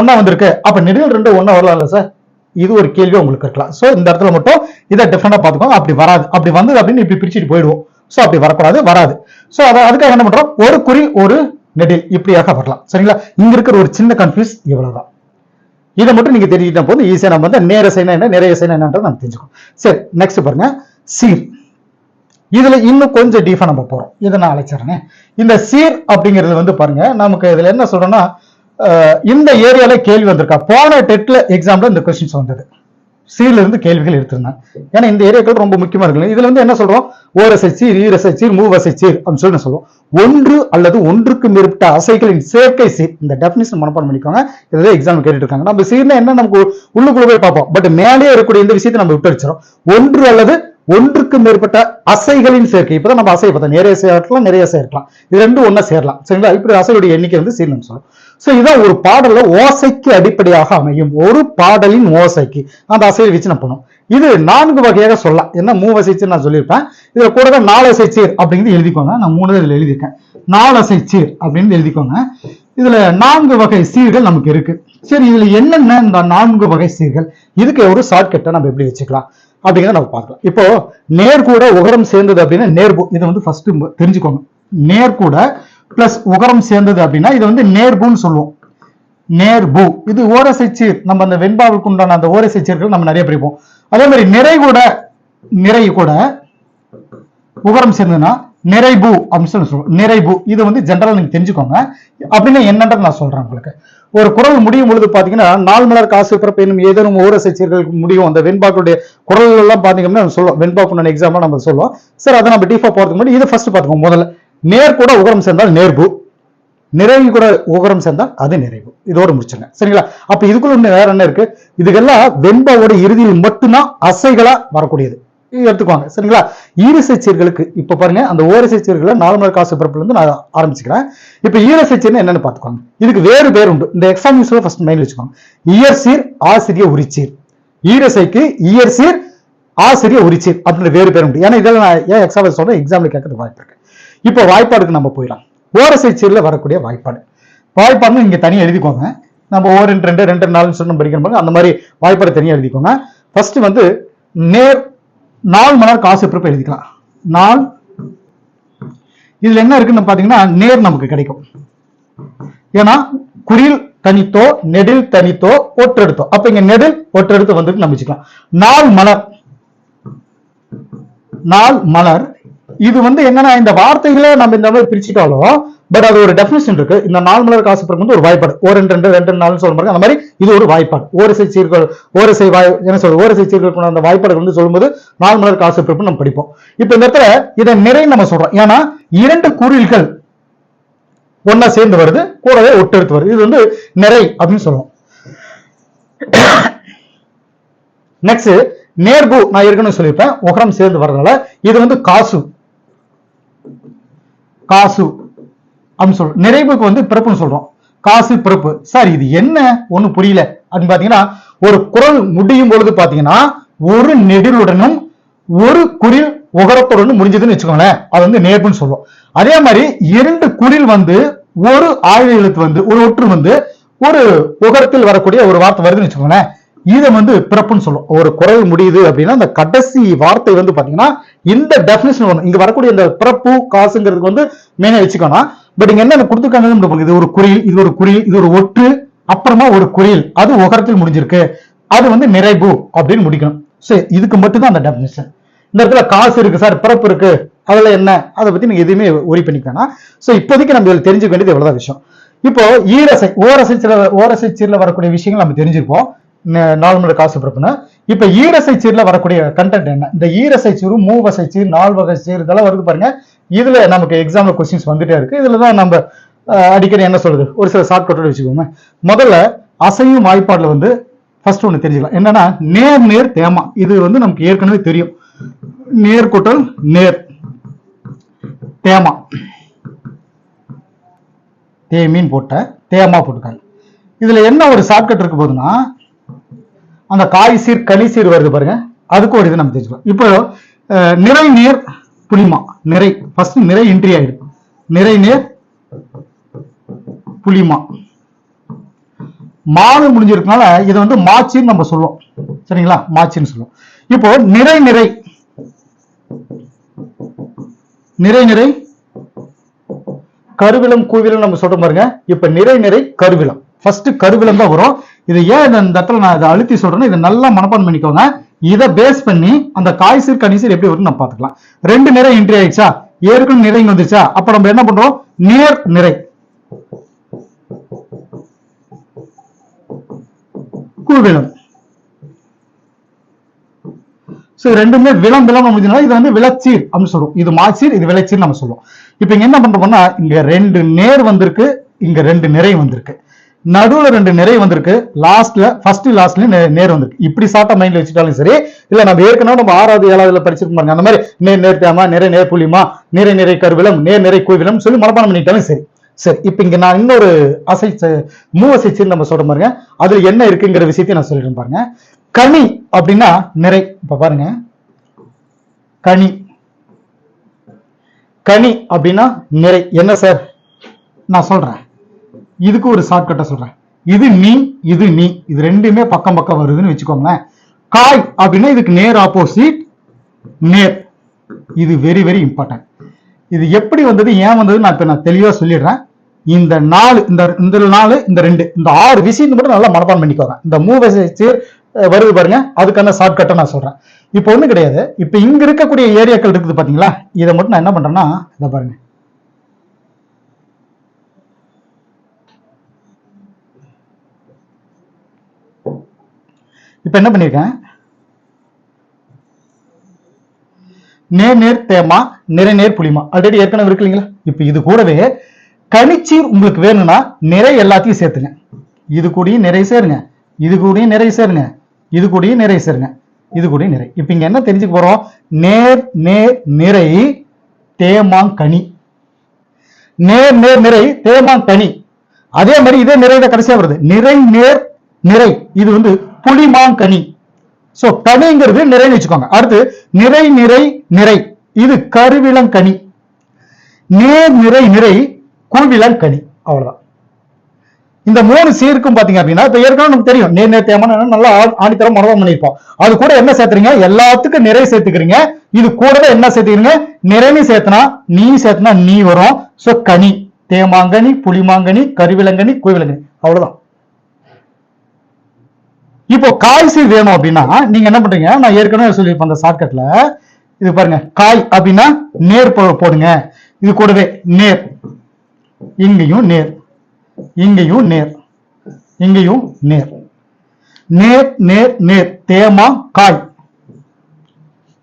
ஒன்னா வந்திருக்கு. அப்ப நெடில் ரெண்டு ஒன்னா வரலாம்ல சார்? இது ஒரு கேள்வி உங்களுக்கு இருக்கலாம். சோ இந்த இடத்துல மட்டும் இதை டிஃபரெண்டா பாத்துக்கோங்க அப்படி வராது. அப்படி வந்தது அப்படின்னு இப்படி பிரிச்சுட்டு போயிடுவோம். சோ அப்படி வரக்கூடாது வராது. சோ அதை அதுக்காக என்ன பண்றோம்? ஒரு குறி ஒரு நெடில் இப்படியாக வரலாம். சரிங்களா? இங்க இருக்கிற ஒரு சின்ன கன்ஃபியூஸ் இவ்வளவுதான். இதை மட்டும் நீங்க தெரிஞ்சுக்கிட்ட போது ஈஸியா நம்ம வந்து நேர சைனா என்ன நிறைய சைனா என்னன்றது நம்ம தெரிஞ்சுக்கோம் சரி நெக்ஸ்ட் பாருங்க. சீர். இதுல இன்னும் கொஞ்சம் டீஃபா நம்ம போறோம். இதை நான் அழைச்சிடுறேன். இந்த சீர் அப்படிங்கிறது வந்து பாருங்க நமக்கு இதுல என்ன சொல்றோம்னா இந்த ஏரியால கேள்வி வந்திருக்கா? போன டெட்ல எக்ஸாம்ல இந்த கொஸ்டின்ஸ் வந்தது. சீர்ல இருந்து கேள்விகள் எடுத்திருந்தாங்க ஏன்னா இந்த ஏரியாக்கள் ரொம்ப முக்கியமா இருக்கு இதுல வந்து என்ன சொல்றோம்? ஓரசை சீர் ஈரசை அப்படின்னு சொல்லி சொல்லுவோம். ஒன்று அல்லது ஒன்றுக்கு மேற்பட்ட அசைகளின் சேர்க்கை சீர். இந்த டெபினிஷன் மனப்பாடம் பண்ணிக்கோங்க. இதை எக்ஸாம் கேட்டுட்டு இருக்காங்க நம்ம சீர்னா என்ன நமக்கு உள்ளுக்குள்ள போய் பார்ப்போம். பட் மேலேயே இருக்கக்கூடிய இந்த விஷயத்தை நம்ம விட்டு ஒன்று அல்லது ஒன்றுக்கு மேற்பட்ட அசைகளின் சேர்க்கை. இப்பதான் நம்ம அசை பார்த்தோம். நிறைய சேர்க்கலாம் நிறைய சேர்க்கலாம். இது ரெண்டும் ஒண்ணா சேரலாம். சரிங்களா? இப்படி அசையுடைய எண்ணிக்கை வந்து சீர்னு சொல்றோம் சோ இதான் ஒரு பாடல்ல ஓசைக்கு அடிப்படையாக அமையும். ஒரு பாடலின் ஓசைக்கு. அந்த அசையை வச்சு நான் பண்ணும் இது நான்கு வகையாக சொல்லலாம். என்ன மூவசை நான் சொல்லியிருப்பேன். இதுல கூட நாலசை சீர் அப்படிங்கிறது எழுதிக்கோங்க. நான் மூணு இதில் எழுதியிருக்கேன். நாலசை சீர் அப்படின்னு எழுதிக்கோங்க. இதுல நான்கு வகை சீர்கள் நமக்கு இருக்கு. சரி இதுல என்னென்ன இந்த நான்கு வகை சீர்கள்? இதுக்கு ஒரு ஷார்ட்கட்டை நம்ம எப்படி வச்சுக்கலாம்? அப்படிங்கிறத நம்ம பார்க்கலாம். இப்போ நேர்கூட உகரம் சேர்ந்தது அப்படின்னா நேர்பு இதை வந்து ஃபர்ஸ்ட் தெரிஞ்சுக்கோங்க. நேர்கூட பிளஸ் உகரம் சேர்ந்தது அப்படின்னா இது வந்து நேர்புன்னு சொல்லுவோம். நேர்பு. இது ஓரசைச்சு நம்ம அந்த வெண்பாவுக்கு உண்டான அந்த ஓரசைச்சீர்கள் நம்ம நிறைய படிப்போம் அதே மாதிரி நிறை கூட நிறை கூட உகரம் சேர்ந்ததுன்னா நிறைபு அப்படின்னு சொல்லி சொல்லுவோம். நிறைபு. இது வந்து ஜென்ரலா நீங்க தெரிஞ்சுக்கோங்க. அப்படின்னா என்னன்றது நான் சொல்றேன் உங்களுக்கு. ஒரு குரல் முடியும் பொழுது பாத்தீங்கன்னா நாள் மலர் காசு பிறப்பு என்னும் ஏதேனும் ஓரசை முடியும். அந்த வெண்பாக்களுடைய குரல் எல்லாம் பாத்தீங்கன்னா நம்ம சொல்லுவோம். வெண்பாக்குண்டான எக்ஸாம்பிள் நம்ம சொல்லுவோம். சார் அதை நம்ம டீஃபா போறதுக்கு முன்னாடி இதை ஃபர்ஸ்ட் பாத்துக்கோங்க முதல்ல. நேர் கூட உகரம் சேர்ந்தால் நேர்பு நிறைவு கூட உகரம் சேர்ந்தால் அது நிறைவு. இதோடு முடிச்சுங்க. சரிங்களா? அப்ப இதுக்குள்ள இன்னும் வேற என்ன இருக்கு? இதுக்கெல்லாம் வெண்பாவோட இறுதியில் மட்டும்தான் அசைகளா வரக்கூடியது. எடுத்துக்குவாங்க சரிங்களா? ஈரசை சீர்களுக்கு இப்ப பாருங்க அந்த ஓரசை சீர்களை நார்மல் காசு பிறப்புல இருந்து நான் ஆரம்பிச்சுக்கிறேன். இப்ப ஈரசை சீர்னு என்னன்னு பாத்துக்கோங்க இதுக்கு வேறு பேர் உண்டு. இந்த எக்ஸாம் நியூஸ்ல ஃபர்ஸ்ட் மைண்ட் வச்சுக்கோங்க. இயர் சீர் ஆசிரிய உரிச்சீர் ஈரசைக்கு இயற்சீர் ஆசிரிய உரிச்சீர் அப்படின்ற வேறு பேர் உண்டு. ஏன்னா இதெல்லாம் நான் ஏன் எக்ஸாம்பிள் சொல்றேன் எக்ஸாம்ல கேட்கறது வாய்ப்பு இருக்கு. இப்போ வாய்ப்பாடுக்கு நம்ம போயிடலாம். ஓரசை சீரில் வரக்கூடிய வாய்ப்பாடு. வாய்ப்பாடுன்னு இங்க தனியாக எழுதிக்கோங்க. நம்ம ஓ ரெண்டு ரெண்டு ரெண்டு நாலுன்னு சொல்லி படிக்கிற அந்த மாதிரி வாய்ப்பாடு தனியாக எழுதிக்கோங்க. ஃபர்ஸ்ட் வந்து நேர் நாலு மணி நேரம் காசு பிறப்பு எழுதிக்கலாம். நாள். இதுல என்ன இருக்குன்னு பாத்தீங்கன்னா நேர் நமக்கு கிடைக்கும். ஏன்னா குறில் தனித்தோ நெடில் தனித்தோ ஒற்றெடுத்தோ. அப்ப இங்க நெடில் ஒற்றெடுத்து வந்து நம்ம வச்சுக்கலாம். நாள் மலர். நாள் மலர் இது வந்து என்னன்னா இந்த வார்த்தைகளை நம்ம இந்த மாதிரி பிரிச்சுட்டாலும் பட் அது ஒரு டெஃபினேஷன் இருக்கு. இந்த நாள் மலர் காசு பிறகு வந்து ஒரு வாய்ப்பாடு. ஒரு ரெண்டு ரெண்டு ரெண்டு நாள் சொல்ல மாதிரி அந்த மாதிரி இது ஒரு வாய்ப்பாடு. ஓரிசை சீர்கள் ஓரிசை வாய் என்ன சொல்றது ஓரிசை சீர்கள் அந்த வாய்ப்பாடு வந்து சொல்லும்போது நாலு மலர் காசு பிறப்பு நம்ம படிப்போம். இப்ப இந்த இடத்துல இதை நிறை நம்ம சொல்றோம். ஏன்னா இரண்டு குறில்கள் ஒன்னா சேர்ந்து வருது கூடவே ஒட்டெடுத்து வருது. இது வந்து நிறை அப்படின்னு சொல்லுவோம். நெக்ஸ்ட் நேர்பு நான் ஏற்கனவே சொல்லியிருப்பேன். உகரம் சேர்ந்து வர்றதுனால இது வந்து காசு. காசு அப்படின்னு சொல்றோம். நிறைவுக்கு வந்து பிறப்புன்னு சொல்றோம். காசு பிறப்பு. சார் இது என்ன? ஒண்ணு புரியல. அப்படின்னு பாத்தீங்கன்னா ஒரு குரல் முடியும் பொழுது பாத்தீங்கன்னா ஒரு நெடிலுடனும் ஒரு குரில் உகரத்துடனும் முடிஞ்சதுன்னு வச்சுக்கோங்களேன். அது வந்து நேர்ப்புன்னு சொல்லுவோம் அதே மாதிரி இரண்டு குறில் வந்து ஒரு ஆயுத எழுத்து வந்து ஒரு ஒற்று வந்து ஒரு உகரத்தில் வரக்கூடிய ஒரு வார்த்தை வருதுன்னு வச்சுக்கோங்களேன். இதை வந்து பிறப்புன்னு சொல்லும் ஒரு குறைவு முடியுது அப்படின்னா அந்த கடைசி வார்த்தை வந்து பாத்தீங்கன்னா இந்த டெபினேஷன் ஒன்று இங்க வரக்கூடிய இந்த பிறப்பு காசுங்கிறதுக்கு வந்து மெயினா வச்சுக்கணும் பட் இங்க என்ன கொடுத்துருக்காங்க இது ஒரு குறியில் இது ஒரு குறியில் இது ஒரு ஒற்று அப்புறமா ஒரு குறியில் அது உகரத்தில் முடிஞ்சிருக்கு. அது வந்து நிறைவு அப்படின்னு முடிக்கணும். சரி இதுக்கு மட்டும்தான் அந்த டெபினேஷன் இந்த இடத்துல காசு இருக்கு சார் பிறப்பு இருக்கு அதுல என்ன? அதை பத்தி நீங்க எதுவுமே ஒரி பண்ணிக்கணும் சோ இப்போதைக்கு நம்ம இதுல தெரிஞ்சுக்க வேண்டியது எவ்வளவுதான் விஷயம். இப்போ ஈரசை ஓரசை சீர ஓரசை சீரில் வரக்கூடிய விஷயங்கள் நம்ம தெரிஞ்சிருப்போம். ந- நாலு மணி காசு பிறப்புனா இப்ப ஈரசை சீர்ல வரக்கூடிய கண்டென்ட் என்ன? இந்த ஈரசை சீரு மூவசை சீர் நால்வகை சீர் இதெல்லாம் வருது பாருங்க. இதுல நமக்கு எக்ஸாம்ல கொஸ்டின்ஸ் வந்துட்டே இருக்கு. இதுல தான் நம்ம அடிக்கடி என்ன சொல்றது? ஒரு சில ஷார்ட்கட்டோட வச்சுக்கோங்க முதல்ல அசையும் வாய்ப்பாடுல வந்து ஃபர்ஸ்ட் ஒன்று தெரிஞ்சுக்கலாம். என்னன்னா நேர் நேர் தேமா. இது வந்து நமக்கு ஏற்கனவே தெரியும். நேர்கூட்டல் நேர். தேமா. தேமீன் போட்ட தேமா போட்டுக்காங்க. இதுல என்ன ஒரு ஷார்ட்கட் இருக்கு போதுன்னா அந்த காய் சீர் களி சீர் வருது பாருங்க. அதுக்கு ஒரு இது நம்ம தெரிஞ்சுக்கலாம் இப்போ நிறை நேர் புளிமா. நிறை ஃபர்ஸ்ட் நிறை இன்ட்ரி ஆயிடும் நிறை நேர் புளிமா. மாவு முடிஞ்சிருக்கனால இதை வந்து மாச்சின்னு நம்ம சொல்லுவோம். சரிங்களா? மாச்சின்னு சொல்லுவோம். இப்போ நிறை நிறை. நிறை நிறை. கருவிலம் கூவிலம் நம்ம சொல்றோம் பாருங்க. இப்ப நிறை நிறை கருவிலம் ஃபர்ஸ்ட் கருவிலம் தான் வரும். இது ஏன் இந்த இடத்துல நான் இதை அழுத்தி சொல்றேன்னா இதை நல்லா மனப்பான் பண்ணிக்கோங்க. இதை பேஸ் பண்ணி அந்த காய்சீர் கனிசீர் எப்படி வரும்னு நம்ம பார்த்துக்கலாம். ரெண்டு நிறை என்ட்ரி ஆயிடுச்சா? ஏற்கனவே நிறை இங்க வந்துச்சா அப்ப நம்ம என்ன பண்றோம்? நேர் நிறை. கூவிலம் சோ ரெண்டுமே விளம் விளம் முடிஞ்சதுனால இது வந்து விளச்சீர் அப்படின்னு சொல்லுவோம் இது மாச்சீர் இது விளைச்சீர் நம்ம சொல்லுவோம் இப்போ இங்க என்ன பண்றோம்னா இங்க ரெண்டு நேர் வந்திருக்கு இங்க ரெண்டு நிறை வந்திருக்கு. நடுவுல ரெண்டு நிறை வந்திருக்கு. லாஸ்ட்ல ஃபர்ஸ்ட் லாஸ்ட்ல நேர் வந்திருக்கு. இப்படி சாட்டா மைண்ட்ல வச்சுட்டாலும் சரி இல்ல நம்ம ஏற்கனவே நம்ம ஆறாவது ஏழாவதுல படிச்சிருக்க பாருங்க அந்த மாதிரி நேர் நேர்த்தியாமா நிறை நேர் புலிமா நிறை நிறை கருவிலம் நேர் நிறை கோவிலம் சொல்லி மனப்பாடம் பண்ணிட்டாலும் சரி. சரி இப்போ இங்க நான் இன்னொரு அசை மூவசைச்சின்னு நம்ம சொல்ற பாருங்க. அதுல என்ன இருக்குங்கிற விஷயத்தையும் நான் சொல்லிடுறேன் பாருங்க. கனி அப்படின்னா நிறை. இப்ப பாருங்க. கனி. கனி அப்படின்னா நிறை. என்ன சார்? நான் சொல்றேன். இதுக்கு ஒரு ஷார்ட்கட்டை சொல்றேன். இது நீ இது நீ. இது ரெண்டுமே பக்கம் பக்கம் வருதுன்னு வச்சுக்கோங்களேன். காய் அப்படின்னா இதுக்கு நேர் ஆப்போசிட் நேர். இது வெரி வெரி இம்பார்ட்டன்ட் இது எப்படி வந்தது ஏன் வந்தது நான் இப்ப நான் தெளிவா சொல்லிடுறேன். இந்த நாலு இந்த இந்த நாலு இந்த ரெண்டு இந்த ஆறு விஷயத்தை மட்டும் நல்லா மனப்பான் பண்ணிக்கோங்க. இந்த மூவ் வருது பாருங்க. அதுக்கான ஷார்ட்கட்டை நான் சொல்றேன். இப்போ ஒன்றும் கிடையாது. இப்போ இங்க இருக்கக்கூடிய ஏரியாக்கள் இருக்குது பாத்தீங்களா? இதை மட்டும் நான் என்ன பண்றேன்னா இதை பாருங்க. இப்போ என்ன பண்ணியிருக்கேன் நேர் நேர் தேமா நிறை நேர் புளிமா. ஆல்ரெடி ஏற்கனவே இருக்கு இல்லைங்களா? இப்போ இது கூடவே கனிச்சீர் உங்களுக்கு வேணும்னா நிறை எல்லாத்தையும் சேர்த்துங்க. இது கூடயும் நிறை சேருங்க. இது கூடயும் நிறை சேருங்க. இது கூடயும் நிறை சேருங்க. இது கூட நிறை. இப்போ இங்க என்ன தெரிஞ்சுக்க போறோம்? நேர் நேர் நிறை தேமாங்கனி நேர் நேர் நிறை தேமாங்கனி அதே மாதிரி இதே நிறை கடைசியா வருது. நிறை நேர் நிறை. இது வந்து புலிமாங்கனி. சோ கனிங்கிறது நிறைன்னு வச்சுக்கோங்க. அடுத்து நிறை நிறை நிறை. இது கருவிலங்கனி. நேர் நிறை நிறை குவிலங்கனி அவ்வளவுதான். இந்த மூணு சீருக்கும் பாத்தீங்க அப்படின்னா இப்ப ஏற்கனவே நமக்கு தெரியும். நேர் நேர் தேமான நல்லா ஆணித்தரம் மனதம் பண்ணியிருப்போம் அது கூட என்ன சேர்த்துறீங்க? எல்லாத்துக்கும் நிறை சேர்த்துக்கிறீங்க. இது கூடவே என்ன சேர்த்துக்கிறீங்க? நிறைன்னு சேர்த்தனா நீ சேர்த்தனா நீ வரும். சோ கனி. தேமாங்கனி புளிமாங்கனி கருவிலங்கனி குவிலங்கனி அவ்வளவுதான். இப்போ காய் சீர் வேணும் அப்படின்னா நீங்க என்ன பண்றீங்க நான் ஏற்கனவே சொல்லியிருப்பேன் அந்த ஷார்ட்கட்ல இது பாருங்க காய் அப்படின்னா நேர் போ- போடுங்க. இது கூடவே நேர். இங்கேயும் நேர். இங்கேயும் நேர். இங்கேயும் நேர். நேர் நேர் நேர். தேமா காய்.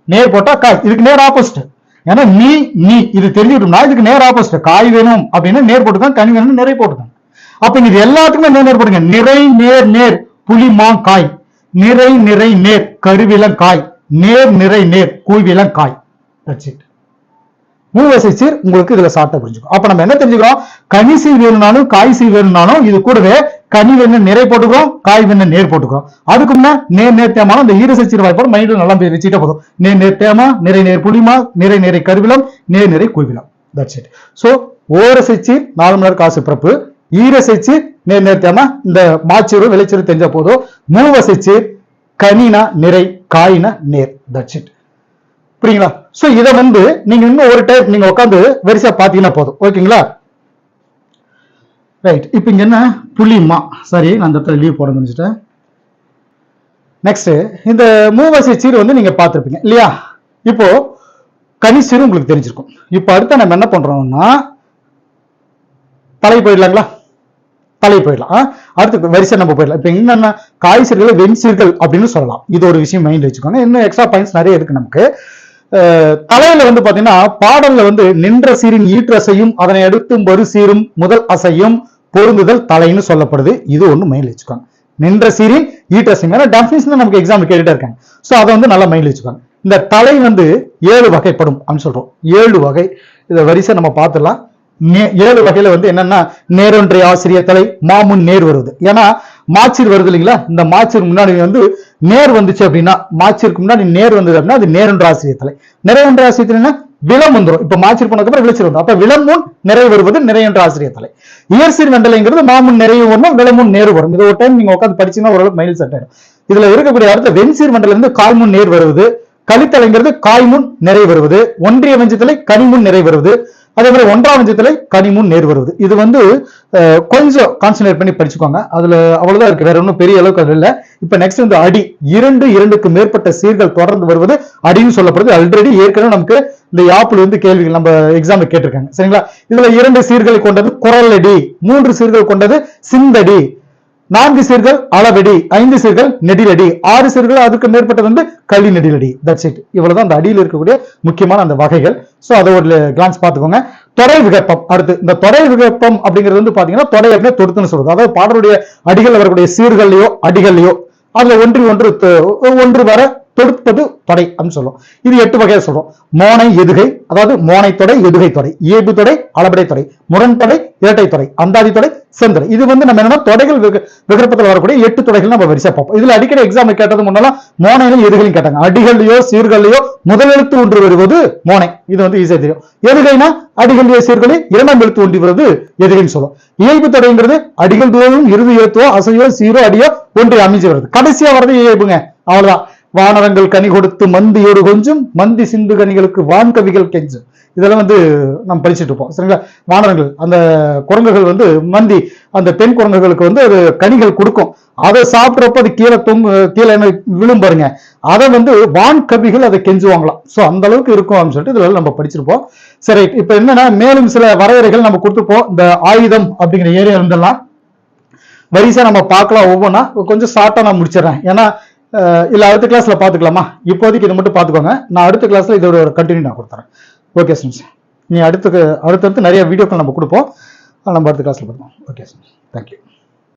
நேர் போட்டா காய். இதுக்கு நேர் ஆப்போசிட் ஏன்னா நீ நீ. இது தெரிஞ்சுக்கிட்டோம்னா இதுக்கு நேர் ஆப்போசிட் காய் வேணும் அப்படின்னா நேர் போட்டுதான் கனி வேணும் நிறை போட்டுதான். அப்ப இங்க இது எல்லாத்துக்குமே நேர் நேர் போடுங்க? நிறை நேர் நேர். புளிமா காய் நிறை நிறை நேர் கருவிலங்காய் நேர் நிறை நேர் கூவிலங்காய் தட்ஸ் இட் மூவசை சீர் உங்களுக்கு இதுல சாட்டை புரிஞ்சுக்கும். அப்ப நம்ம என்ன தெரிஞ்சுக்கிறோம்? கனி சீர் வேணும்னாலும் காய் சீர் வேணும்னாலும் இது கூடவே கனி வேணும் நிறை போட்டுக்கிறோம் காய் வேணும் நேர் போட்டுக்கிறோம். அதுக்கு முன்ன நேர் நேர் தேமான இந்த ஈரசை சீர் வாய்ப்பாடு மைண்ட் நல்லா வச்சுட்டே போதும். நேர் நேர் தேமா நிறை நேர் புளிமா நிறை நிறை கருவிலம் நேர் நிறை குவிலம் தட்ஸ் இட் சோ ஓரசை சீர் நாலு மணி நேரம் காசு பிறப்பு. ஈரசை சீர் நேர் நேர்த்தியாம இந்த மாச்சிறு விளைச்சீரு தெரிஞ்ச போதும். மூவசை சீர் கனினா நிறை காயின நேர். தட்ஸ் இட் புரியுங்களா? சோ இத வந்து நீங்க இன்னும் ஒரு டைம் நீங்க உட்காந்து வரிசையா பாத்தீங்கன்னா போதும். ஓகேங்களா ரைட் இப்போ இங்க என்ன? புளிமா சரி நான் இந்த இடத்துல லீவ் போட முடிஞ்சிட்டேன் நெக்ஸ்ட் இந்த மூவசை சீர் வந்து நீங்க பார்த்துருப்பீங்க. இல்லையா? இப்போ கனிசீர் உங்களுக்கு தெரிஞ்சிருக்கும். இப்போ அடுத்து நம்ம என்ன பண்றோம்னா தலை போயிடலாங்களா? தலையை போயிடலாம். அடுத்து வரிசை நம்ம போயிடலாம். இப்போ என்னென்ன காய் சீர்கள் வெண்சீர்கள் அப்படின்னு சொல்லலாம். இது ஒரு விஷயம் மைண்ட் வச்சுக்கோங்க. இன்னும் எக்ஸ்ட்ரா பாயிண்ட்ஸ் நிறைய இருக்கு நமக்கு. தலையில வந்து பாத்தீங்கன்னா பாடல்ல வந்து நின்ற சீரின் ஈற்றசையும் அதனை அடுத்து மறு சீரும் முதல் அசையும் பொருந்துதல் தலைன்னு சொல்லப்படுது. இது ஒண்ணு மைண்ட் வச்சுக்கோங்க. நின்ற சீரின் ஈற்றசையும் ஏன்னா டெஃபினேஷன் நமக்கு எக்ஸாம் கேட்டுட்டே இருக்காங்க. சோ அதை வந்து நல்லா மைண்ட் வச்சுக்கோங்க. இந்த தலை வந்து ஏழு வகைப்படும் அப்படின்னு சொல்றோம். ஏழு வகை. இதை வரிசை நம்ம பார்த்துடலாம். ஏழு வகையில வந்து என்னன்னா நேரொன்றை ஆசிரியர் தலை மாமுன் நேர் வருது ஏன்னா மாச்சீர் வருது இல்லைங்களா? இந்த மாச்சீர் முன்னாடி வந்து நேர் வந்துச்சு அப்படின்னா மாச்சீருக்கு முன்னாடி நேர் வந்தது அப்படின்னா அது நேரொன்ற ஆசிரியர் தலை நிறையொன்ற ஆசிரியர் தலைன்னா விலம் வந்துரும். இப்ப மாச்சீர் போனதுக்கு அப்புறம் விளைச்சல் வரும் அப்ப விளம்பும் நிறை வருவது நிறையொன்ற ஆசிரியர் தலை இயற்சீர் வெண்டலைங்கிறது மாமுன் நிறைவு வரணும் விளமுன் நேரு வரும். இது ஒரு டைம் நீங்க உட்காந்து படிச்சீங்கன்னா ஓரளவுக்கு மைல் செட் ஆயிடும். இதுல இருக்கக்கூடிய அடுத்த வெண்சீர் மண்டல இருந்து கால்முன் நேர் வருவது கலித்தலைங்கிறது காய்முன் நிறை வருவது ஒன்றிய வஞ்சத்தலை கனிமுன் நிறை வருவது அதே மாதிரி ஒன்றாம் வஞ்சத்திலே கனிமுன் நேர் வருவது. இது வந்து கொஞ்சம் கான்சன்ட்ரேட் பண்ணி படிச்சுக்கோங்க. அதுல அவ்வளவுதான் இருக்கு. வேற ஒன்றும் பெரிய அளவுக்கு அது இல்லை. இப்ப நெக்ஸ்ட் வந்து அடி. இரண்டு இரண்டுக்கு மேற்பட்ட சீர்கள் தொடர்ந்து வருவது அடின்னு சொல்லப்படுது. ஆல்ரெடி ஏற்கனவே நமக்கு இந்த யாப்புல இருந்து கேள்விகள் நம்ம எக்ஸாம்ல கேட்டிருக்காங்க. சரிங்களா? இதுல இரண்டு சீர்களை கொண்டது குரலடி. மூன்று சீர்கள் கொண்டது சிந்தடி. நான்கு சீர்கள் அளவடி ஐந்து சீர்கள் நெடிலடி. ஆறு சீர்கள் அதுக்கு மேற்பட்டது வந்து கள்ளி நெடிலடி. தட்ஸ் இட் இவ்வளவுதான் அந்த அடியில் இருக்கக்கூடிய முக்கியமான அந்த வகைகள். சோ அதை ஒரு கிளான்ஸ் பார்த்துக்கோங்க. தொடை விகற்பம் அடுத்து இந்த தொடை விகற்பம் அப்படிங்கிறது வந்து பாத்தீங்கன்னா தொடை தொடுத்துன்னு சொல்றது. அதாவது பாடலுடைய அடிகள் வரக்கூடிய சீர்கள்லையோ அடிகள்லயோ அதுல ஒன்று ஒன்று ஒன்று வர தொடுப்பது தொடை அப்படின்னு சொல்லும் இது எட்டு வகையை சொல்றோம். மோனை எதுகை அதாவது மோனை தொடை எதுகை தொடை. இயல்பு தொடை அளபடை தொடை. முரண்தொடை இரட்டை தொடை. அந்தாதி தொடை செந்தொடை இது வந்து நம்ம என்னன்னா தொடைகள் விக- விகற்பத்தில் வரக்கூடிய எட்டு தொடைகள் நம்ம வரிசை பார்ப்போம். இதுல அடிக்கடி எக்ஸாம் கேட்டது முன்னெல்லாம் மோனையிலும் எதுகளையும் கேட்டாங்க. அடிகள்லயோ முதல் முதலெழுத்து ஒன்று வருவது மோனை. இது வந்து ஈஸியா தெரியும். எதுகைனா அடிகள்லயோ சீர்களில் இரண்டாம் எழுத்து ஒன்றி வருவது எதுகைன்னு சொல்லும் இயல்பு தொடைங்கிறது அடிகள் தோறும் இறுதி எழுத்தோ அசையோ சீரோ அடியோ ஒன்று அமைஞ்சு வருது. கடைசியா வர்றது இயல்புங்க அவ்வளவுதான். வானரங்கள் கனி கொடுத்து மந்தியோடு கொஞ்சம் மந்தி சிந்து கனிகளுக்கு வான்கவிகள் கெஞ்சும். இதெல்லாம் வந்து நம்ம படிச்சுட்டு இருப்போம். சரிங்களா? வானரங்கள் அந்த குரங்குகள் வந்து மந்தி அந்த பெண் குரங்குகளுக்கு வந்து அது கனிகள் கொடுக்கும். அதை சாப்பிட்றப்ப அது கீழே தொங்கு கீழே என்ன விழும் பாருங்க. அதை வந்து வான் கவிகள் அதை கெஞ்சுவாங்களாம். ஸோ அந்த அளவுக்கு இருக்கும் அப்படின்னு சொல்லிட்டு இதுல நம்ம படிச்சிருப்போம் சரி இப்போ என்னன்னா மேலும் சில வரையறைகள் நம்ம கொடுத்துப்போம் இந்த ஆயுதம் அப்படிங்கிற ஏரியா இருந்தெல்லாம் வரிசை நம்ம பார்க்கலாம் ஒவ்வொன்றா கொஞ்சம் ஷார்ட்டாக நான் முடிச்சிடுறேன். ஏன்னா இல்லை அடுத்த கிளாஸில் பார்த்துக்கலாமா இப்போதைக்கு இதை மட்டும் பார்த்துக்கோங்க நான் அடுத்த கிளாஸில் இதோட கண்டினியூ நான் கொடுத்துறேன். ஓகே ஸ்டூடெண்ட்ஸ் நீ அடுத்து அடுத்தடுத்து நிறைய வீடியோக்கள் நம்ம கொடுப்போம். நம்ம அடுத்த கிளாஸில் பார்ப்போம். Okay students thank you